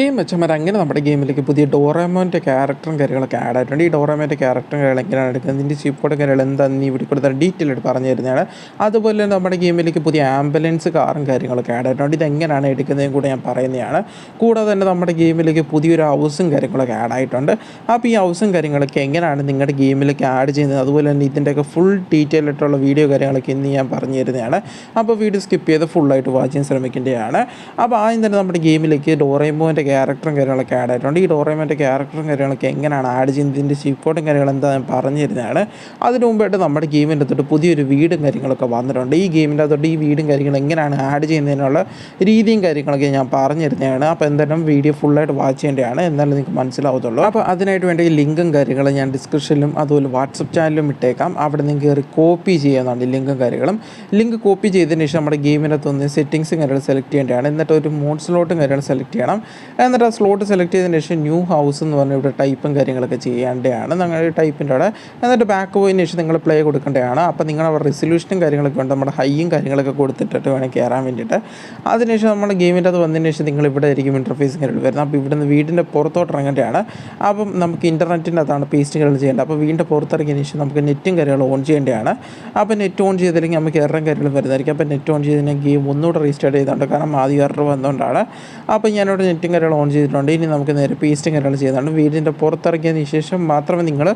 ഹേ മച്ചന്മാർ അങ്ങനെ നമ്മുടെ ഗെയിമിലേക്ക് പുതിയ ഡോറാമോന്റെ ക്യാരക്ടറും കാര്യങ്ങളൊക്കെ ആഡ് ആയിട്ടുണ്ട്. ഈ ഡോറാമോന്റെ ക്യാരക്ടറും കാര്യങ്ങൾ എങ്ങനെയാണ് എടുക്കുന്നത്? ഇതിന്റെ ചിപ്പോടെ കാര്യങ്ങൾ എന്താണെന്ന് വീഡിയോ കൊടുത്ത ഡീറ്റെയിൽ ആയിട്ട് പറഞ്ഞു തരുന്നതാണ്. അതുപോലെ നമ്മുടെ ഗെയിമിലേക്ക് പുതിയ ആംബുലൻസ് കാറും കാര്യങ്ങളൊക്കെ ആഡ് ആയിട്ടുണ്ട്. ഇതെങ്ങനെയാണ് എടുക്കുന്നതും കൂടെ ഞാൻ പറയുന്നതാണ്. കൂടാതെ തന്നെ നമ്മുടെ ഗെയിമിലേക്ക് പുതിയൊരു ഹൗസും കാര്യങ്ങളൊക്കെ ആഡ് ആയിട്ടുണ്ട്. അപ്പോൾ ഈ ഹൗസും കാര്യങ്ങളൊക്കെ എങ്ങനെയാണ് നിങ്ങളുടെ ഗെയിമിലേക്ക് ആഡ് ചെയ്യുന്നത്? അതുപോലെ തന്നെ ഇതിന്റെയൊക്കെ ഫുൾ ഡീറ്റെയിൽ ആയിട്ടുള്ള വീഡിയോ കാര്യങ്ങളൊക്കെ ഇന്ന് ഞാൻ പറഞ്ഞു തരുന്നതാണ്. അപ്പോൾ വീഡിയോ സ്കിപ്പ് ചെയ്ത് ഫുള്ളായിട്ട് വാച്ച് ചെയ്യാൻ ശ്രമിക്കേണ്ടതാണ്. അപ്പോൾ ആദ്യം തന്നെ നമ്മുടെ ഗെയിമിലേക്ക് ഡോറേമോന്റെ ക്യാരക്ടറും കാര്യങ്ങളൊക്കെ ആഡ് ആയിട്ടുണ്ട്. ഈ ഡോറേമോന്റെ ക്യാരക്ടറും കാര്യങ്ങളൊക്കെ എങ്ങനെയാണ് ആഡ് ചെയ്യുന്നത്? ഇതിന്റെ ചിപ്പോട്ടും കാര്യങ്ങളും എന്താ ഞാൻ പറഞ്ഞു തരുന്നതാണ് അതിന് മുമ്പായിട്ട് നമ്മുടെ ഗെയിമിന്റെ തൊട്ട് പുതിയൊരു വീടും കാര്യങ്ങളൊക്കെ വന്നിട്ടുണ്ട്. ഈ ഗെയിമിന്റെ അകത്തോട്ട് ഈ വീടും കാര്യങ്ങളും എങ്ങനെയാണ് ആഡ് ചെയ്യുന്നതിനുള്ള രീതിയും കാര്യങ്ങളൊക്കെ ഞാൻ പറഞ്ഞു തരുന്നതാണ് അപ്പോൾ എന്തായാലും വീഡിയോ ഫുള്ളായിട്ട് വാച്ച് ചെയ്യേണ്ടതാണ്. എന്നാലും നിങ്ങൾക്ക് മനസ്സിലാവത്തുള്ളൂ. അപ്പോൾ അതിനായിട്ട് വേണ്ട ഈ ലിങ്കും കാര്യങ്ങളും ഞാൻ ഡിസ്ക്രിപ്ഷനിലും അതുപോലെ വാട്സപ്പ് ചാനലിലും ഇട്ടേക്കാം. അവിടെ നിങ്ങൾക്ക് കയറി കോപ്പി ചെയ്യാവുന്നതാണ് ഈ ലിങ്കും കാര്യങ്ങളും. ലിങ്ക് കോപ്പി ചെയ്തതിന് ശേഷം നമ്മുടെ ഗെയിമിനകത്ത് ഒന്ന് സെറ്റിങ്സും കാര്യങ്ങളും സെലക്ട് ചെയ്യേണ്ടതാണ്. എന്നിട്ട് ഒരു മോഡ് സ്ലോട്ടും കാര്യങ്ങളും സെലക്ട് ചെയ്യണം. എന്നിട്ട് ആ സ്ലോട്ട് സെലക്ട് ചെയ്തതിന് ശേഷം ന്യൂ ഹൗസ് എന്ന് പറഞ്ഞ ഇവിടെ ടൈപ്പും കാര്യങ്ങളൊക്കെ ചെയ്യേണ്ടതാണ്. നിങ്ങൾ ടൈപ്പിന്റെ അവിടെ എന്നിട്ട് ബാക്ക് പോയതിന് ശേഷം നിങ്ങൾ പ്ലേ കൊടുക്കേണ്ടതാണ്. അപ്പോൾ അവിടെ റെസൊല്യൂഷനും കാര്യങ്ങളൊക്കെ ഉണ്ട്. നമ്മുടെ ഹൈയും കാര്യങ്ങളൊക്കെ കൊടുത്തിട്ടിട്ട് വേണം കയറാൻ വേണ്ടിയിട്ട്. അതിനുശേഷം നമ്മുടെ ഗെയിമിന്റെ അത് വന്നതിന് ശേഷം നിങ്ങൾ ഇവിടെ ആയിരിക്കും ഇന്റർഫേസ് കാര്യങ്ങൾ വരുന്നത്. അപ്പോൾ ഇവിടുന്ന് വീടിന്റെ പുറത്തോട്ട് ഇറങ്ങേണ്ടതാണ്. അപ്പം നമുക്ക് ഇന്റർനെറ്റിന്റെ അതാണ് പേസ്റ്റ് കാര്യങ്ങൾ ചെയ്യേണ്ടത്. അപ്പോൾ വീടിന്റെ പുറത്തിറങ്ങിയതിന് ശേഷം നമുക്ക് നെറ്റും കാര്യങ്ങൾ ഓൺ ചെയ്യേണ്ടതാണ്. അപ്പോൾ നെറ്റ് ഓൺ ചെയ്തില്ലെങ്കിൽ നമുക്ക് എററും കാര്യങ്ങളും വരുന്നതായിരിക്കും. അപ്പോൾ നെറ്റ് ഓൺ ചെയ്തിട്ടുണ്ടെങ്കിൽ ഗെയിം ഒന്നുകൂടെ റീസ്റ്റാർട്ട് ചെയ്തുകൊണ്ട് കാരണം ആദ്യം എറർ വന്നുകൊണ്ടാണ് അപ്പോൾ ഞാനിവിടെ നെറ്റും കാര്യങ്ങൾ ഓൺ ചെയ്തിട്ടുണ്ട്. ഇനി നമുക്ക് നേരെ പേസ്റ്റും കാര്യങ്ങൾ ചെയ്യുന്നതാണ് വീടിന്റെ പുറത്തിറങ്ങിയതിന് ശേഷം മാത്രമേ നിങ്ങൾ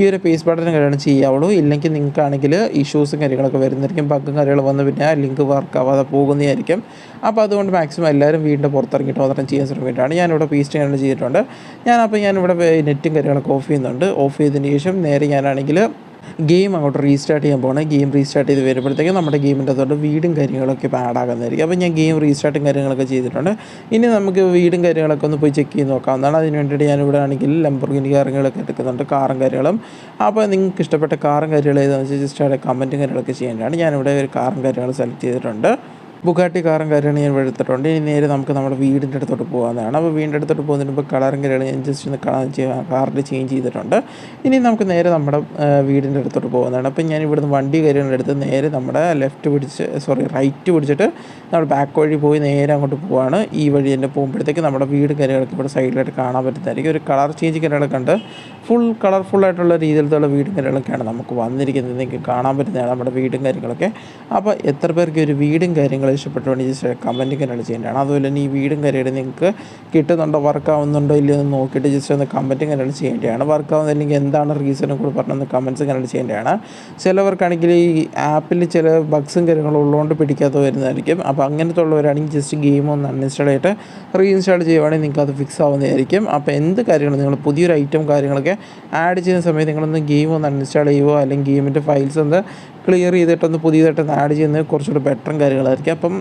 ഈ ഒരു പേസ്റ്റ് ബട്ടൺ കാര്യങ്ങൾ ചെയ്യാവുള്ളൂ. ഇല്ലെങ്കിൽ നിങ്ങൾക്കാണെങ്കിൽ ഇഷ്യൂസും കാര്യങ്ങളൊക്കെ വരുന്നതായിരിക്കും. ബഗ്ഗും കാര്യങ്ങൾ വന്ന് പിന്നെ ആ ലിങ്ക് വർക്ക് ആവാതെ പോകുന്നതായിരിക്കും. അപ്പോൾ അതുകൊണ്ട് മാക്സിമം എല്ലാവരും വീടിന്റെ പുറത്തിറങ്ങിയിട്ട് മാത്രം ചെയ്യാൻ ശ്രമിക്കേണ്ടതാണ്. ഞാനിവിടെ പേസ്റ്റ് കാര്യങ്ങൾ ചെയ്തിട്ടുണ്ട്. ഞാനപ്പോൾ ഞാനിവിടെ നെറ്റും കാര്യങ്ങളൊക്കെ ഓഫ് ചെയ്യുന്നുണ്ട്. ഓഫ് ചെയ്തതിന് ശേഷം നേരെ ഞാനാണെങ്കിൽ ഗെയിം അങ്ങോട്ട് റീസ്റ്റാർട്ട് ചെയ്യാൻ പോകണേ. ഗെയിം റീസ്റ്റാർട്ട് ചെയ്ത് വരുമ്പോഴത്തേക്കും നമ്മുടെ ഗെയിമിന്റെ അകത്തോട്ട് വീടും കാര്യങ്ങളൊക്കെ ഇപ്പോൾ ആഡ് ആകുന്നതായിരിക്കും അപ്പോൾ ഞാൻ ഗെയിം റീസ്റ്റാർട്ടും കാര്യങ്ങളൊക്കെ ചെയ്തിട്ടുണ്ട്. ഇനി നമുക്ക് വീടും കാര്യങ്ങളൊക്കെ ഒന്ന് പോയി ചെക്ക് ചെയ്ത് നോക്കാവുന്നതാണ്. അതിന് വേണ്ടിയിട്ട് ഞാനിവിടെ ആണെങ്കിൽ ലംബർഗിനി കാര്യങ്ങളൊക്കെ എടുക്കുന്നുണ്ട്. കാറും കാര്യങ്ങളും. അപ്പോൾ നിങ്ങൾക്ക് ഇഷ്ടപ്പെട്ട കാറും കാര്യങ്ങളും ഏതാണെന്ന് വെച്ചാൽ ജസ്റ്റ് അവിടെ കമന്റും കാര്യങ്ങളൊക്കെ ചെയ്യേണ്ടതാണ്. ഞാനിവിടെ ഒരു കാറും കാര്യങ്ങൾ സെലക്ട് ചെയ്തിട്ടുണ്ട്. ബുഗാട്ടി കാറും കാര്യമാണ് ഞാൻ എടുത്തിട്ടുണ്ട്. ഇനി നേരെ നമുക്ക് നമ്മുടെ വീടിന്റെ അടുത്തോട്ട് പോകാവുന്നതാണ്. അപ്പോൾ വീടിന്റെ അടുത്തോട്ട് പോകുന്നതിന് മുമ്പ് കളറും കാര്യമാണ് ഞാൻ ജസ്റ്റ് ഒന്ന് കാറിൽ ചേഞ്ച് ചെയ്തിട്ടുണ്ട്. ഇനി നമുക്ക് നേരെ നമ്മുടെ വീടിന്റെ അടുത്തോട്ട് പോകുന്നതാണ് അപ്പോൾ ഞാൻ ഇവിടുന്ന് വണ്ടി കാര്യങ്ങൾ എടുത്ത് നേരെ നമ്മുടെ ലെഫ്റ്റ് പിടിച്ച് സോറി റൈറ്റ് പിടിച്ചിട്ട് നമ്മൾ ബാക്ക് വഴി പോയി നേരെ അങ്ങോട്ട് പോവാണ്. ഈ വഴി തന്നെ പോകുമ്പോഴത്തേക്ക് നമ്മുടെ വീട് കാര്യങ്ങളൊക്കെ ഇവിടെ സൈഡിലായിട്ട് കാണാൻ പറ്റുന്നതായിരിക്കും. ഒരു കളർ ചേഞ്ച് കാര്യങ്ങളൊക്കെ ഉണ്ട്. ഫുൾ കളർഫുൾ ആയിട്ടുള്ള രീതിയിലത്തുള്ള വീടും കാര്യങ്ങളൊക്കെയാണ് നമുക്ക് വന്നിരിക്കുന്നത്. കാണാൻ പറ്റുന്നതാണ് നമ്മുടെ വീടും കാര്യങ്ങളൊക്കെ. അപ്പോൾ എത്ര പേർക്ക് ഒരു വീടും കാര്യങ്ങളും ഇഷ്ടപ്പെട്ടുകൊണ്ട് ജസ്റ്റ് കമന്റ് കാര്യങ്ങൾ ചെയ്യേണ്ടതാണ് അതുപോലെ തന്നെ ഈ വീടും കാര്യമായിട്ട് നിങ്ങൾക്ക് കിട്ടുന്നുണ്ടോ വർക്കാവുന്നുണ്ടോ ഇല്ലയോ എന്ന് നോക്കിയിട്ട് ജസ്റ്റ് ഒന്ന് കമന്റും കാര്യങ്ങൾ ചെയ്യേണ്ടതാണ്. വർക്ക് ആവുന്നില്ലെങ്കിൽ എന്താണ് റീസണും കൂടി പറഞ്ഞൊന്ന് കമന്റ്സ് കാര്യങ്ങൾ ചെയ്യേണ്ടതാണ്. ചിലവർക്കാണെങ്കിൽ ഈ ആപ്പിൽ ചില ബഗ്സും കാര്യങ്ങളും ഉള്ളതുകൊണ്ട് പിടിക്കാതെ വരുന്നതായിരിക്കും. അപ്പോൾ അങ്ങനത്തെ ഉള്ളവരാണെങ്കിൽ ജസ്റ്റ് ഗെയിം ഒന്ന് അൺഇൻസ്റ്റാൾ ചെയ്തിട്ട് റീഇൻസ്റ്റാൾ ചെയ്യുവാണെങ്കിൽ നിങ്ങൾക്ക് അത് ഫിക്സ് ആവുന്നതായിരിക്കും. അപ്പോൾ എന്ത് കാര്യങ്ങളും നിങ്ങൾ പുതിയൊരു ഐറ്റം കാര്യങ്ങളൊക്കെ ആഡ് ചെയ്യുന്ന സമയത്ത് നിങ്ങളൊന്ന് ഗെയിം ഒന്ന് അൺഇൻസ്റ്റാൾ ചെയ്യുവോ അല്ലെങ്കിൽ ഗെയിമിന്റെ ഫയൽസ് ഒന്ന് ക്ലിയർ ചെയ്തിട്ടൊന്ന് പുതിയതായിട്ടൊന്ന് ആഡ് ചെയ്യുന്നത് കുറച്ചുകൂടി ബെറ്ററും കാര്യങ്ങളായിരിക്കും. അപ്പം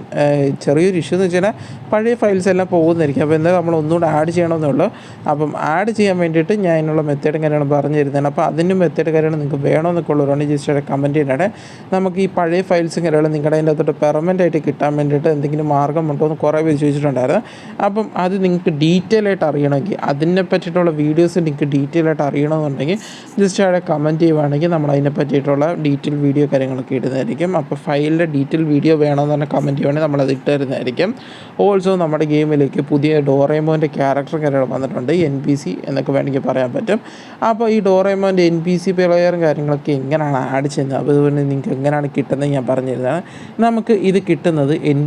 ചെറിയൊരു ഇഷ്യൂ എന്ന് വെച്ചാൽ പഴയ ഫയൽസ് എല്ലാം പോകുന്നതായിരിക്കും. അപ്പോൾ എന്താ നമ്മൾ ഒന്നുകൂടെ ആഡ് ചെയ്യണമെന്നുള്ളൂ അപ്പം ആഡ് ചെയ്യാൻ വേണ്ടിയിട്ട് ഞാൻ അതിനുള്ള മെത്തേഡും കാര്യങ്ങളും പറഞ്ഞു തരുന്നതാണ്. അപ്പോൾ അതിന്റെ മെത്തേഡ് കാര്യങ്ങൾ നിങ്ങൾക്ക് വേണമെന്നൊക്കെ ഉള്ളവരാണ് ജസ്റ്റ് കമന്റ് ചെയ്യണേ. നമുക്ക് ഈ പഴയ ഫയൽസും കാര്യങ്ങളും നിങ്ങളുടെ അതിന്റെ അകത്തോട്ട് പെർമനന്റ് ആയിട്ട് കിട്ടാൻ വേണ്ടിയിട്ട് എന്തെങ്കിലും മാർഗമുണ്ടോ എന്ന് കുറേ പേര് ചോദിച്ചിട്ടുണ്ടായിരുന്നു. അപ്പം അത് നിങ്ങൾക്ക് ഡീറ്റെയിൽ ആയിട്ട് അറിയണമെങ്കിൽ അതിനെ പറ്റിയിട്ടുള്ള വീഡിയോസ് നിങ്ങൾക്ക് ഡീറ്റെയിൽ ആയിട്ട് അറിയണമെന്നുണ്ടെങ്കിൽ ജസ്റ്റ് അവിടെ കമന്റ് ചെയ്യുവാണെങ്കിൽ നമ്മൾ അതിനെ പറ്റിയിട്ടുള്ള ഡീറ്റെയിൽ വീഡിയോ കാര്യങ്ങളൊക്കെ ഇടുന്നതായിരിക്കും. അപ്പോൾ ഫയലിന്റെ ഡീറ്റെയിൽ വീഡിയോ വേണമെന്ന് പറഞ്ഞാൽ കമന്റ് ചെയ്യുവാണെങ്കിൽ നമ്മളത് ഇട്ട് തരുന്നതായിരിക്കും. ഓൾസോ നമ്മുടെ ഗെയിമിലേക്ക് പുതിയ ഡോറേമോന്റെ ക്യാരക്ടർ കാര്യങ്ങൾ വന്നിട്ടുണ്ട്. എൻ പി സി എന്നൊക്കെ വേണമെങ്കിൽ പറയാൻ പറ്റും. അപ്പോൾ ഈ ഡോറേമോന്റെ എൻ പി സി പ്ലെയറും കാര്യങ്ങളൊക്കെ എങ്ങനെയാണ് ആഡ് ചെയ്യുന്നത്? അപ്പോൾ അതുപോലെ നിങ്ങൾക്ക് എങ്ങനെയാണ് കിട്ടുന്നത് ഞാൻ പറഞ്ഞു തരുന്നതാണ് നമുക്ക് ഇത് കിട്ടുന്നത് N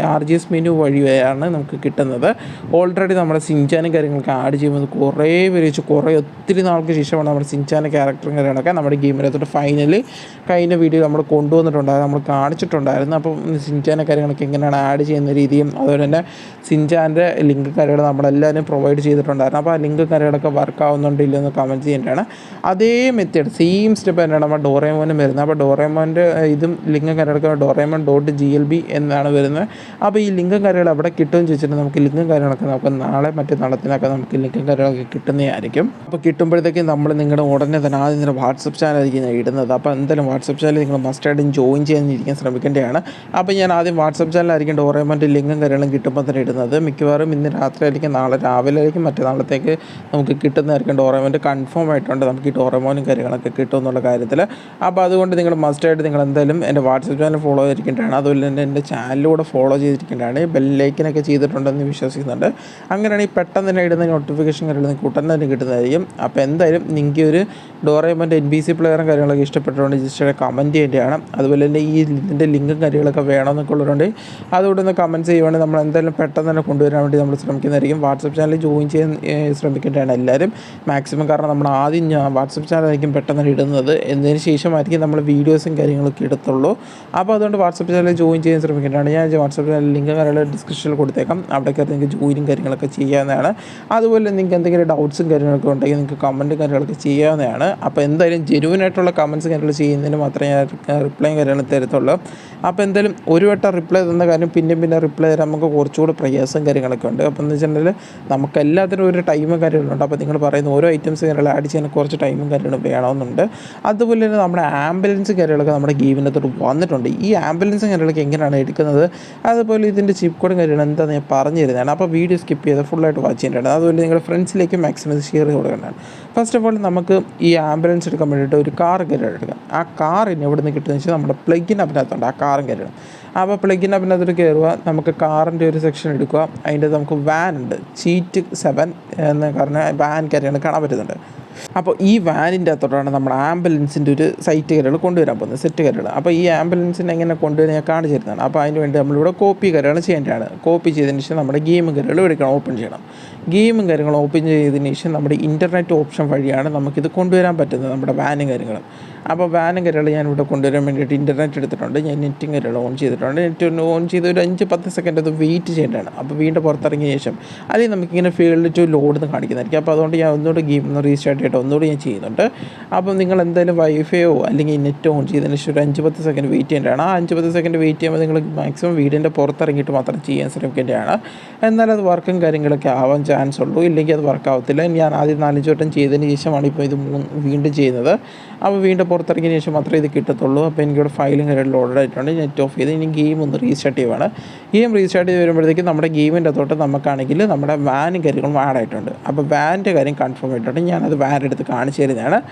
R G S menu വഴിയാണ് നമുക്ക് കിട്ടുന്നത്. ഓൾറെഡി നമ്മുടെ സിഞ്ചാനും കാര്യങ്ങളൊക്കെ ആഡ് ചെയ്യുമ്പോൾ കുറേ പേരിച്ച് കുറേ ഒത്തിരി നാൾക്ക് ശേഷമാണ് നമ്മുടെ സിഞ്ചാന്റെ ക്യാരക്ടറും കാര്യങ്ങളൊക്കെ നമ്മുടെ ഗെയിമിനകത്തോട്ട് ഫൈനലി കഴിഞ്ഞ വീഡിയോ നമ്മൾ കൊണ്ടുവന്നിട്ടുണ്ടായിരുന്നു നമ്മൾ കാണിച്ചിട്ടുണ്ടായിരുന്നു. അപ്പം സിഞ്ചാന്റെ കാര്യങ്ങളൊക്കെ എങ്ങനെയാണ് ആഡ് ചെയ്യുന്ന രീതിയും അതുപോലെ തന്നെ സിഞ്ചാന്റെ ലിങ്ക് കാര്യങ്ങൾ നമ്മളെല്ലാവരും പ്രൊവൈഡ് ചെയ്തിട്ടുണ്ടായിരുന്നു. അപ്പോൾ ആ ലിങ്ക് കാര്യങ്ങളൊക്കെ വർക്ക് ആവുന്നുണ്ടോ ഇല്ലെന്ന് കമന്റ് ചെയ്യേണ്ടതാണ്. അതേ മെത്തേഡ് സെയിം സ്റ്റെപ്പ് തന്നെയാണ് നമ്മൾ ഡോറേമോനും വരുന്നത്. അപ്പോൾ ഡോറേമോന്റെ ഇതും ലിങ്ക് കാര്യങ്ങളൊക്കെ Doraemon dot G L B എന്നാണ് വരുന്നത്. അപ്പോൾ ഈ ലിങ്ക് കാര്യങ്ങൾ അവിടെ കിട്ടുമെന്ന് ചോദിച്ചിട്ടുണ്ടെങ്കിൽ നമുക്ക് ലിങ്ക് കാര്യങ്ങളൊക്കെ നമുക്ക് നാളെ മറ്റു നാളത്തിനൊക്കെ നമുക്ക് ലിങ്കും കാര്യങ്ങളൊക്കെ കിട്ടുന്നതായിരിക്കും. അപ്പോൾ കിട്ടുമ്പോഴത്തേക്കും നമ്മൾ നിങ്ങളുടെ ഉടനെ തന്നെ ആദ്യം തന്നെ വാട്സപ്പ് ചാനലായിരിക്കും ഇടുന്നത്. അപ്പോൾ എന്തായാലും വാട്സപ്പ് ചാനൽ എന്തായാലും നിങ്ങൾ മസ്റ്റായിട്ടും ജോയിൻ ചെയ്യാനിരിക്കാൻ ശ്രമിക്കേണ്ടതാണ്. അപ്പോൾ ഞാൻ ആദ്യം വാട്സപ്പ് ചാനലായിരിക്കും ഡോറേമന്റെ ലിങ്കും കാര്യങ്ങളും കിട്ടുമ്പോൾ തന്നെ ഇടുന്നത്. മിക്കവാറും ഇന്ന് രാത്രി ആയിരിക്കും നാളെ രാവിലെ ആയിരിക്കും മറ്റന്നാളത്തേക്ക് നമുക്ക് കിട്ടുന്നതായിരിക്കും ഡോറേമോന്റെ കൺഫേം ആയിട്ടുണ്ട് നമുക്ക് ഈ ഡോറേമോനും കാര്യങ്ങളൊക്കെ കിട്ടും എന്നുള്ള കാര്യത്തിൽ. അപ്പോൾ അതുകൊണ്ട് നിങ്ങൾ മസ്റ്റായിട്ട് നിങ്ങൾ എന്തായാലും എന്റെ വാട്സപ്പ് ചാനൽ ഫോളോ ചെയ്തിരിക്കേണ്ടതാണ്. അതുപോലെ തന്നെ എന്റെ ചാനലിലൂടെ ഫോളോ ചെയ്തിരിക്കേണ്ടതാണ്. ബെല്ലൈക്കനൊക്കെ ചെയ്തിട്ടുണ്ടെന്ന് വിശ്വസിക്കുന്നുണ്ട്. അങ്ങനെയാണെങ്കിൽ പെട്ടെന്ന് തന്നെ ഇടുന്ന നോട്ടിഫിക്കേഷൻ കാര്യങ്ങൾ നിങ്ങൾക്ക് ഉടൻ തന്നെ കിട്ടുന്നതായിരിക്കും. അപ്പോൾ എന്തായാലും നിങ്ങൾക്ക് ഒരു ഡോറേമന്റെ എൻ ബി സി പ്ലെയറും കാര്യങ്ങളൊക്കെ ഇഷ്ടപ്പെട്ടുകൊണ്ട് ജസ്റ്റ് കമന്റ് ചെയ്യേണ്ടതാണ് അതുപോലെ തന്നെ ഈ ഇതിന്റെ ലിങ്കും കാര്യങ്ങളൊക്കെ വേണമെന്നൊക്കെ ഉള്ളതുകൊണ്ട് അതുകൊണ്ട് ഒന്ന് കമന്റ് ചെയ്യുവാണെങ്കിൽ നമ്മൾ എന്തായാലും പെട്ടെന്ന് തന്നെ കൊണ്ടുവരാൻ വേണ്ടി നമ്മൾ ശ്രമിക്കുന്നതായിരിക്കും. വാട്സപ്പ് ചാനൽ ജോയിൻ ചെയ്യാൻ ശ്രമിക്കേണ്ടതാണ് എല്ലാവരും. മാക്സിമം കാരണം നമ്മൾ ആദ്യം ഞാൻ വാട്സപ്പ് ചാനലായിരിക്കും പെട്ടെന്ന് ഇടുന്നത്. എന്നതിന് ശേഷമായിരിക്കും നമ്മൾ വീഡിയോസും കാര്യങ്ങളൊക്കെ ഇടത്തുള്ളൂ. അപ്പോൾ അതുകൊണ്ട് വാട്സപ്പ് ചാനൽ ജോയിൻ ചെയ്യാൻ ശ്രമിക്കേണ്ടതാണ്. ഞാൻ വാട്സപ്പ് ചാനൽ ലിങ്ക് കാര്യങ്ങൾ ഡിസ്ക്രിപ്ഷനിൽ കൊടുത്തേക്കാം. അവിടെ കയറി നിങ്ങൾക്ക് ജോയിനും കാര്യങ്ങളൊക്കെ ചെയ്യാവുന്നതാണ്. അതുപോലെ നിങ്ങൾക്ക് എന്തെങ്കിലും ഡൗട്ട്സും കാര്യങ്ങളൊക്കെ ഉണ്ടെങ്കിൽ നിങ്ങൾക്ക് കമന്റും കാര്യങ്ങളൊക്കെ ചെയ്യാവുന്നതാണ്. അപ്പോൾ എന്തായാലും ജെനുവൻ ആയിട്ടുള്ള കമൻസ് കാര്യങ്ങൾ ചെയ്യുന്നതിന് മാത്രമേ ഞാൻ കാര്യങ്ങൾ തരത്തുള്ളൂ. അപ്പോൾ എന്തായാലും ഒരു വട്ടം റിപ്ലൈ തന്ന കാര്യം പിന്നെ പിന്നെ റിപ്ലൈ തരാൻ നമുക്ക് കുറച്ചുകൂടി പ്രയാസം കാര്യങ്ങളൊക്കെ ഉണ്ട്. അപ്പോൾ എന്ന് വെച്ചിട്ടുണ്ടെങ്കിൽ നമുക്ക് എല്ലാത്തിനും ഒരു ടൈമും കാര്യങ്ങളുണ്ട് അപ്പോൾ നിങ്ങൾ പറയുന്ന ഓരോ ഐറ്റംസ് കാര്യങ്ങൾ ആഡ് ചെയ്യാൻ കുറച്ച് ടൈമും കാര്യങ്ങളും വേണമെന്നുണ്ട്. അതുപോലെ തന്നെ നമ്മുടെ ആംബുലൻസ് കാര്യങ്ങളൊക്കെ നമ്മുടെ ഗെയിമിനകത്തോട് വന്നിട്ടുണ്ട്. ഈ ആംബുലൻസ് കാര്യങ്ങളൊക്കെ എങ്ങനെയാണ് എടുക്കുന്നത്? അതുപോലെ ഇതിന്റെ ചിപ്പ് കോഡും കാര്യങ്ങളും എന്താണെന്ന് ഞാൻ പറഞ്ഞു തരുന്നതാണ്. അപ്പോൾ വീഡിയോ സ്കിപ്പ് ചെയ്ത് ഫുള്ളായിട്ട് വാച്ച് ചെയ്യേണ്ടതാണ് അതുപോലെ നിങ്ങളുടെ ഫ്രണ്ട്സിലേക്ക് മാക്സിമം ഷെയർ ചെയ്ത് കൊടുക്കേണ്ടതാണ്. ഫസ്റ്റ് ഓഫ് ഓൾ നമുക്ക് ഈ ആംബുലൻസ് എടുക്കാൻ വേണ്ടിയിട്ട് ഒരു കാർ കാര്യങ്ങൾ എടുക്കാം. ആ കാറിന് എവിടെ നിന്ന് കിട്ടുന്നത് വെച്ചാൽ നമ്മുടെ പ്ലഗിൻ അതിനകത്തുണ്ട് ആ കാറും കയറണം അപ്പോൾ പ്ലഗിൻ അതിനകത്തോട്ട് കയറുക നമുക്ക് കാറിന്റെ ഒരു സെക്ഷൻ എടുക്കുക. അതിന്റെ നമുക്ക് വാൻ ഉണ്ട്. ചീറ്റ് സെവൻ എന്ന് പറഞ്ഞ വാൻ കയറിയാണ് കാണാൻ പറ്റുന്നുണ്ട് അപ്പോൾ ഈ വാനിന്റെ അകത്തോട്ടാണ് നമ്മൾ ആംബുലൻസിന്റെ ഒരു സൈറ്റ് കരകൾ കൊണ്ടുവരാൻ പോകുന്നത് സെറ്റ് കരകൾ അപ്പോൾ ഈ ആംബുലൻസിനെ എങ്ങനെ കൊണ്ടുവരാൻ ഞാൻ കാണിച്ചു തരുന്നതാണ്. അപ്പോൾ അതിന് വേണ്ടി നമ്മളിവിടെ കോപ്പി കരകൾ ചെയ്യേണ്ടതാണ്. കോപ്പി ചെയ്തതിന് ശേഷം നമ്മുടെ ഗെയിം കരകൾ എടുക്കണം ഓപ്പൺ ചെയ്യണം. ഗെയിമും കാര്യങ്ങളും ഓപ്പൺ ചെയ്തതിന് ശേഷം നമ്മുടെ ഇന്റർനെറ്റ് ഓപ്ഷൻ വഴിയാണ് നമുക്കിത് കൊണ്ടുവരാൻ പറ്റുന്നത് നമ്മുടെ വാനും കാര്യങ്ങളും അപ്പോൾ വാനും കാര്യങ്ങൾ ഞാൻ ഇവിടെ കൊണ്ടുവരാൻ വേണ്ടിയിട്ട് ഇന്റർനെറ്റ് എടുത്തിട്ടുണ്ട്. ഞാൻ നെറ്റും കാര്യങ്ങൾ ഓൺ ചെയ്തിട്ടുണ്ട്. നെറ്റ് ഓൺ ചെയ്ത് ഒരു അഞ്ച് പത്ത് സെക്കൻഡ് അത് വെയിറ്റ് ചെയ്യേണ്ടതാണ്. അപ്പോൾ വീണ്ടും പുറത്തിറങ്ങിയ ശേഷം അല്ലെങ്കിൽ നമുക്കിങ്ങനെ ഫീൽഡ് ടു ലോഡ് എന്ന് കാണിക്കുന്നതായിരിക്കും. അപ്പോൾ അതുകൊണ്ട് ഞാൻ ഒന്നുകൂടെ ഗെയിം ഒന്ന് റീസ്റ്റാർട്ട് ചെയ്തിട്ട് ഒന്നുകൂടി ഞാൻ ചെയ്യുന്നുണ്ട്. അപ്പം നിങ്ങൾ എന്തായാലും വൈഫൈയോ അല്ലെങ്കിൽ നെറ്റ് ഓൺ ചെയ്തതിന് ശേഷം ഒരു അഞ്ച് പത്ത് സെക്കൻഡ് വെയിറ്റ് ചെയ്യേണ്ടതാണ് ആ അഞ്ച് പത്ത് സെക്കൻഡ് വെയിറ്റ് ചെയ്യുമ്പോൾ നിങ്ങൾ മാക്സിമം വീടിന്റെ പുറത്തിറങ്ങിയിട്ട് മാത്രം ചെയ്യാൻ ശ്രമിക്കേണ്ടതാണ്. എന്നാൽ അത് വർക്കും കാര്യങ്ങളൊക്കെ ആവാൻ ചാൻസ് ഉള്ളൂ. ഇല്ലെങ്കിൽ അത് വർക്ക് ആവത്തില്ല. ഞാൻ ആദ്യം നാലഞ്ച് വട്ടം ചെയ്തതിന് ശേഷമാണ് ഇപ്പോൾ ഇത് വീണ്ടും ചെയ്യുന്നത്. അപ്പോൾ വീണ്ടും പുറത്തിറങ്ങിയതിന് ശേഷം മാത്രമേ ഇത് കിട്ടത്തുള്ളൂ. അപ്പോൾ എനിക്കിവിടെ ഫയലും കാര്യങ്ങളും ലോഡ് ആയിട്ടുണ്ട്. നെറ്റ് ഓഫ് ചെയ്ത് ഇനി ഗെയിം ഒന്ന് റീസ്റ്റാർട്ട് ചെയ്യുവാണ്. ഗെയിം റീസ്റ്റാർട്ട് ചെയ്ത് വരുമ്പോഴത്തേക്കും നമ്മുടെ ഗെയിമിന്റെ അകത്തോട്ട് നമുക്കാണെങ്കിൽ നമ്മുടെ വാനും കാര്യങ്ങളും ആഡ് ആയിട്ടുണ്ട്. അപ്പോൾ വാന്റെ കാര്യം കൺഫേം ആയിട്ടുണ്ട്. ഞാനത് വാൻ എടുത്ത് കാണിച്ചു തരുന്നതാണ്.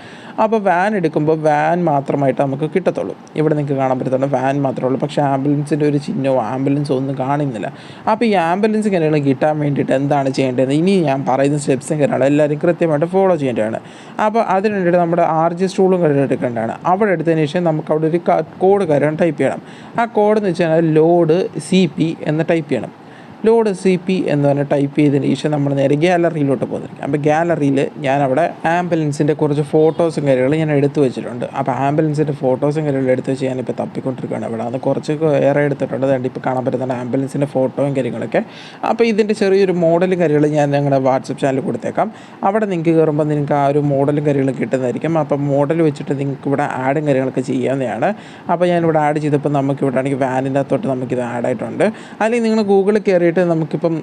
അപ്പോൾ വാൻ എടുക്കുമ്പോൾ വാൻ മാത്രമായിട്ട് നമുക്ക് കിട്ടത്തുള്ളൂ. ഇവിടെ നിങ്ങൾക്ക് കാണാൻ പറ്റത്തുള്ളൂ വാൻ മാത്രമേ ഉള്ളൂ. പക്ഷേ ആംബുലൻസിന്റെ ഒരു ചിഹ്നമോ ആംബുലൻസോ ഒന്നും കാണുന്നില്ല. അപ്പോൾ ഈ ആംബുലൻസ് കാര്യങ്ങൾ കിട്ടാൻ വേണ്ടിയിട്ട് എന്താണ് ചെയ്യേണ്ടത്? ഇനി ഞാൻ പറയുന്ന സ്റ്റെപ്സും കാര്യങ്ങളും എല്ലാവരും കൃത്യമായിട്ട് ഫോളോ ചെയ്യേണ്ടതാണ്. അപ്പോൾ അതിന് വേണ്ടിയിട്ട് നമ്മുടെ ആർ ജി സ്റ്റൂളും കാര്യം എടുക്കേണ്ടതാണ്. അവിടെ എടുത്തതിന് ശേഷം നമുക്ക് അവിടെ ഒരു കോഡ് കാര്യം ടൈപ്പ് ചെയ്യണം. ആ കോഡ് എന്ന് വെച്ചാൽ ലോഡ് സി പി എന്ന് ടൈപ്പ് ചെയ്യണം. ലോഡ് സി പി എന്ന് പറഞ്ഞ ടൈപ്പ് ചെയ്തതിന് ശേഷം നമ്മൾ നേരെ ഗാലറിയിലോട്ട് പോകുന്നിരിക്കും അപ്പോൾ ഗാലറിയിൽ ഞാൻ അവിടെ ആംബുലൻസിന്റെ കുറച്ച് ഫോട്ടോസും കാര്യങ്ങളും ഞാൻ എടുത്തു വെച്ചിട്ടുണ്ട്. അപ്പോൾ ആംബുലൻസിന്റെ ഫോട്ടോസും കാര്യങ്ങളും എടുത്ത് വെച്ച് ഞാനിപ്പോൾ തപ്പിക്കൊണ്ടിരിക്കുകയാണ് ഇവിടെ അത് കുറച്ച് ഏറെ എടുത്തിട്ടുണ്ട്. അതുകൊണ്ട് ഇപ്പോൾ കാണാൻ പറ്റുന്ന ആംബുലൻസിന്റെ ഫോട്ടോയും കാര്യങ്ങളൊക്കെ. അപ്പോൾ ഇതിന്റെ ചെറിയൊരു മോഡലും കാര്യങ്ങളും ഞാൻ ഞങ്ങളുടെ വാട്സപ്പ് ചാനൽ കൊടുത്തേക്കാം. അവിടെ നിങ്ങൾക്ക് കയറുമ്പോൾ നിങ്ങൾക്ക് ആ ഒരു മോഡലും കാര്യങ്ങളും കിട്ടുന്നതായിരിക്കും. അപ്പോൾ മോഡൽ വെച്ചിട്ട് നിങ്ങൾക്ക് ഇവിടെ ആഡും കാര്യങ്ങളൊക്കെ ചെയ്യാവുന്നതാണ്. അപ്പോൾ ഞാനിവിടെ ആഡ് ചെയ്തപ്പോൾ നമുക്ക് ഇവിടെ ആണെങ്കിൽ വാനിന്റെ അകത്തോട്ട് നമുക്കിത് ആഡായിട്ടുണ്ട് അല്ലെങ്കിൽ നിങ്ങൾ ഗൂഗിളിൽ കയറിയിട്ട് നമുക്കിപ്പം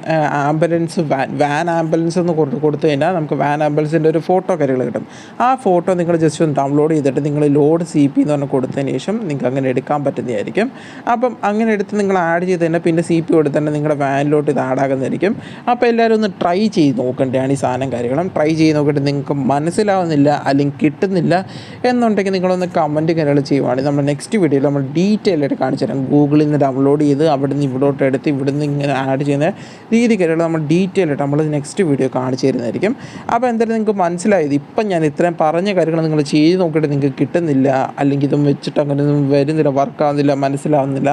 ആംബുലൻസ് വാൻ വാൻ ആംബുലൻസ് എന്ന് കൊടുത്ത് കൊടുത്തു കഴിഞ്ഞാൽ നമുക്ക് വാൻ ആംബുലൻസിന്റെ ഒരു ഫോട്ടോ കാര്യങ്ങൾ കിട്ടും. ആ ഫോട്ടോ നിങ്ങൾ ജസ്റ്റ് ഒന്ന് ഡൗൺലോഡ് ചെയ്തിട്ട് നിങ്ങൾ ലോഡ് സി പി എന്ന് പറഞ്ഞ് കൊടുത്തതിന് ശേഷം നിങ്ങൾക്ക് അങ്ങനെ എടുക്കാൻ പറ്റുന്നതായിരിക്കും. അപ്പം അങ്ങനെ എടുത്ത് നിങ്ങൾ ആഡ് ചെയ്ത് തന്നെ പിന്നെ സി പി കൊടുത്ത് തന്നെ നിങ്ങളുടെ വാനിലോട്ട് ഇത് ആഡ് ആകുന്നതായിരിക്കും. അപ്പോൾ എല്ലാവരും ഒന്ന് ട്രൈ ചെയ്ത് നോക്കേണ്ടതാണ് ഈ സാധനം കാര്യങ്ങളും. ട്രൈ ചെയ്ത് നോക്കിയിട്ട് നിങ്ങൾക്ക് മനസ്സിലാവുന്നില്ല അല്ലെങ്കിൽ കിട്ടുന്നില്ല എന്നുണ്ടെങ്കിൽ നിങ്ങളൊന്ന് കമന്റ് കാര്യങ്ങൾ ചെയ്യുവാണെങ്കിൽ നമ്മൾ നെക്സ്റ്റ് വീഡിയോയിൽ നമ്മൾ ഡീറ്റെയിൽ ആയിട്ട് കാണിച്ചു തരാം. ഗൂഗിളിൽ നിന്ന് ഡൗൺലോഡ് ചെയ്ത് അവിടെ നിന്ന് ഇവിടോട്ട് എടുത്ത് ഇവിടുന്ന് ഇങ്ങനെ ആഡ് ചെയ്യുന്ന രീതിക്കായിട്ട് നമ്മൾ ഡീറ്റെയിൽ ആയിട്ട് നമ്മൾ നെക്സ്റ്റ് വീഡിയോ കാണിച്ചു തരുന്നതായിരിക്കും. അപ്പോൾ എന്തായാലും നിങ്ങൾക്ക് മനസ്സിലായത് ഇപ്പം ഞാൻ ഇത്രയും പറഞ്ഞ കാര്യങ്ങൾ നിങ്ങൾ ചെയ്ത് നോക്കിയിട്ട് നിങ്ങൾക്ക് കിട്ടുന്നില്ല അല്ലെങ്കിൽ ഇതും വെച്ചിട്ട് അങ്ങനെ ഒന്നും വരുന്നില്ല വർക്കാവുന്നില്ല മനസ്സിലാവുന്നില്ല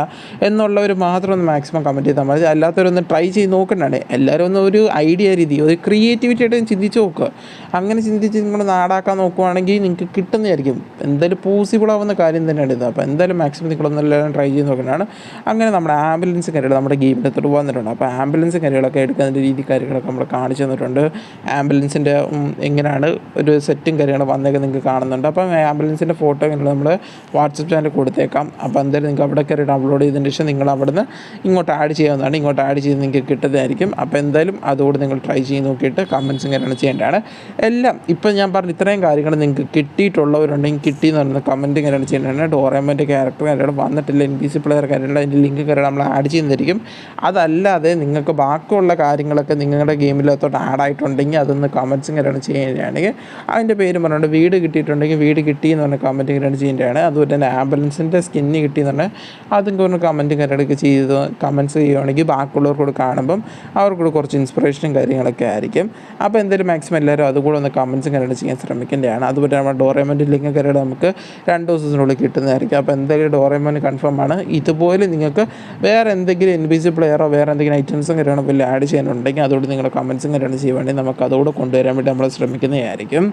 എന്നുള്ളവർ മാത്രം ഒന്ന് മാക്സിമം കമന്റ് ചെയ്താൽ മതി. അല്ലാത്തവരൊന്ന് ട്രൈ ചെയ്ത് നോക്കണ്ടാണ്. എല്ലാവരും ഒന്ന് ഒരു ഐഡിയ രീതി ഒരു ക്രിയേറ്റിവിറ്റി ആയിട്ട് ചിന്തിച്ച് നോക്കുക അങ്ങനെ ചിന്തിച്ച് നിങ്ങൾ നാടാക്കാൻ നോക്കുവാണെങ്കിൽ നിങ്ങൾക്ക് കിട്ടുന്നതായിരിക്കും. എന്തായാലും പോസിബിൾ ആവുന്ന കാര്യം തന്നെയാണ് ഇത്. അപ്പോൾ എന്തായാലും മാക്സിമം നിങ്ങളൊന്നെല്ലാം ട്രൈ ചെയ്ത് നോക്കേണ്ടതാണ് അങ്ങനെ നമ്മുടെ ആംബുലൻസ് കാര്യങ്ങൾ നമ്മുടെ ഗെയിമിന്റെ തൊട്ട് വന്നിട്ടുണ്ട്. അപ്പോൾ ആംബുലൻസ് കാര്യങ്ങളൊക്കെ എടുക്കുന്നതിന്റെ രീതി കാര്യങ്ങളൊക്കെ നമ്മൾ കാണിച്ചു തന്നിട്ടുണ്ട്. ആംബുലൻസിന്റെ എങ്ങനെയാണ് ഒരു സെറ്റും കാര്യങ്ങളും വന്നൊക്കെ നിങ്ങൾക്ക് കാണുന്നുണ്ട്. അപ്പം ആംബുലൻസിന്റെ ഫോട്ടോ കാര്യങ്ങൾ നമ്മൾ വാട്സപ്പ് ചാനൽ കൊടുത്തേക്കാം. അപ്പോൾ എന്തായാലും നിങ്ങൾക്ക് അവിടെ കയറി ഡൗൺലോഡ് ചെയ്തതിന് ശേഷം നിങ്ങൾ അവിടുന്ന് ഇങ്ങോട്ട് ആഡ് ചെയ്യാവുന്നതാണ്. ഇങ്ങോട്ട് ആഡ് ചെയ്ത് നിങ്ങൾക്ക് കിട്ടുന്നതായിരിക്കും. അപ്പോൾ എന്തായാലും അതുകൂടി നിങ്ങൾ ട്രൈ ചെയ്ത് നോക്കിയിട്ട് കമൻസും കാര്യങ്ങളും ചെയ്യേണ്ടതാണ്. എല്ലാം ഇപ്പം ഞാൻ പറഞ്ഞ ഇത്രയും കാര്യങ്ങൾ നിങ്ങൾക്ക് കിട്ടിയിട്ടുള്ളവരുണ്ടെങ്കിൽ കിട്ടിയെന്ന് പറയുന്ന കമന്റും കാര്യങ്ങൾ ചെയ്യേണ്ടതാണ്. ഡോറേമന്റെ ക്യാരക്ടർ കാര്യങ്ങൾ വന്നിട്ടില്ല. എൻ പി സി പ്ലെയർ കാര്യങ്ങൾ അതിന്റെ ലിങ്ക് കാര്യങ്ങൾ നമ്മൾ ആഡ് ചെയ്യുന്നതായിരിക്കും. അതല്ലാതെ നിങ്ങൾക്ക് ബാക്കിയുള്ള കാര്യങ്ങളൊക്കെ നിങ്ങളുടെ ഗെയിമിലത്തോട്ട് ആഡ് ആയിട്ടുണ്ടെങ്കിൽ അതൊന്ന് കമൻസും ഇങ്ങനെയാണ് ചെയ്യുകയാണെങ്കിൽ അതിന്റെ പേര് പറഞ്ഞുകൊണ്ട് വീട് കിട്ടിയിട്ടുണ്ടെങ്കിൽ വീട് കിട്ടി എന്ന് പറഞ്ഞ കമന്റ് കാര്യങ്ങൾ ചെയ്യേണ്ടതാണ് അതുപോലെ തന്നെ ആംബുലൻസിന്റെ സ്കിന്ന് കിട്ടി എന്ന് പറഞ്ഞാൽ അതും കുറഞ്ഞ കമന്റും കാര്യങ്ങളൊക്കെ ചെയ്ത് കമന്റ്സ് ചെയ്യുകയാണെങ്കിൽ ബാക്കിയുള്ളവർക്കൂടെ കാണുമ്പം അവർക്കൂടെ കുറച്ച് ഇൻസ്പിറേഷനും കാര്യങ്ങളൊക്കെ ആയിരിക്കും. അപ്പോൾ എന്തായാലും മാക്സിമം എല്ലാവരും അതുകൂടെ ഒന്ന് കമൻസും കാര്യങ്ങൾ ചെയ്യാൻ ശ്രമിക്കേണ്ടതാണ്. അതുപോലെ നമ്മുടെ ഡോറേമന്റെ ലിങ്ക് കരട് നമുക്ക് രണ്ട് ദിവസത്തിനുള്ളിൽ കിട്ടുന്നതായിരിക്കും. അപ്പോൾ എന്തായാലും ഡോറേമോൻ കൺഫേം ആണ്. ഇതുപോലെ നിങ്ങൾക്ക് വേറെ എന്തെങ്കിലും എൻ ബി സി പ്ലെയറോ വേറെ എന്തെങ്കിലും ഐറ്റംസും കാര്യമാണ് വല്ല ആഡ് ചെയ്യാനുണ്ടെങ്കിൽ അതോട് നിങ്ങളുടെ കമൻസും കാര്യമാണ് ചെയ്യുവാണെങ്കിൽ നമുക്ക് അതോടെ കൊണ്ടുവരാൻ വേണ്ടി നമ്മൾ ശ്രമിക്കുന്നതായിരിക്കും.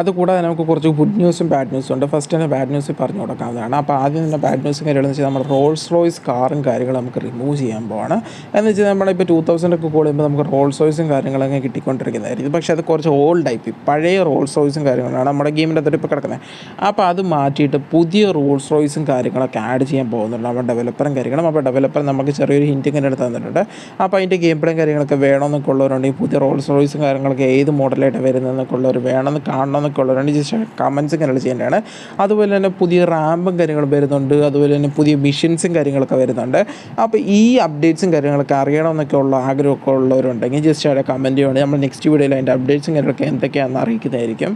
അതുകൂടാതെ നമുക്ക് കുറച്ച് ഗുഡ് ന്യൂസും ബാഡ് ന്യൂസും ഉണ്ട്. ഫസ്റ്റ് തന്നെ ബാഡ് ന്യൂസ് പറഞ്ഞു കൊടുക്കാവുന്നതാണ്. അപ്പോൾ ആദ്യം തന്നെ ബാഡ് ന്യൂസ് കാര്യങ്ങളെന്ന് വെച്ചാൽ നമ്മുടെ റോൾസ് റോയ്സ് കാറും കാര്യങ്ങളും നമുക്ക് റിമൂവ് ചെയ്യാൻ പോവാണ്. എന്ന് വെച്ചാൽ നമ്മളിപ്പോൾ ടൂ തൗസൻഡ് ഒക്കെ കൂടുമ്പോൾ നമുക്ക് റോൾസ് റോയ്സും കാര്യങ്ങളൊക്കെ കിട്ടിക്കൊണ്ടിരിക്കുന്നതായിരിക്കും. പക്ഷേ അത് കുറച്ച് ഓൾഡ് ആയി പഴയ റോൾസ് റോയ്സും കാര്യങ്ങളാണ് നമ്മുടെ ഗെയിമിന്റെ അകത്തോട്ട് ഇപ്പോൾ കിടക്കുന്നത് അപ്പോൾ അത് മാറ്റിയിട്ട് പുതിയ റോൾസ് റോയ്സും കാര്യങ്ങളൊക്കെ ആഡ് ചെയ്യാൻ പോകുന്നുണ്ട് നമ്മുടെ ഡെവലപ്പറും കാര്യങ്ങളും. അപ്പോൾ ഡെവലപ്പർ നമുക്ക് ചെറിയൊരു ഹിന്റും എടുത്ത് തന്നിട്ടുണ്ട്. അപ്പോൾ അതിന്റെ ഗെയിം പ്ലേയും കാര്യങ്ങളൊക്കെ വേണമെന്നൊക്കെ ഉള്ളവരുണ്ടെങ്കിൽ പുതിയ റോൾസ് റോയ്സും കാര്യങ്ങളൊക്കെ ഏത് മോഡലായിട്ട് വരുന്നതെന്നൊക്കെ ഉള്ളവർ വേണമെന്ന് കാണണമെന്നൊക്കെ ഉള്ളവരാണ് ജസ്റ്റ് കമൻസും കാര്യങ്ങൾ ചെയ്യേണ്ടതാണ്. അതുപോലെ തന്നെ പുതിയ റാമ്പും കാര്യങ്ങളും വരുന്നുണ്ട്. അതുപോലെ തന്നെ പുതിയ മിഷൻസും കാര്യങ്ങളൊക്കെ വരുന്നുണ്ട്. അപ്പോൾ ഈ അപ്ഡേറ്റ്സും കാര്യങ്ങളൊക്കെ അറിയണമെന്നൊക്കെ ഉള്ള ആഗ്രഹമൊക്കെ ഉള്ളവരുണ്ടെങ്കിൽ ജസ്റ്റ് അവിടെ കമന്റ് ചെയ്യുകയാണെങ്കിൽ നമ്മൾ നെക്സ്റ്റ് വീഡിയോയിൽ അതിന്റെ അപ്ഡേറ്റ്സും കാര്യങ്ങളൊക്കെ എന്തൊക്കെയാണെന്ന് അറിയിക്കുന്നതായിരിക്കും.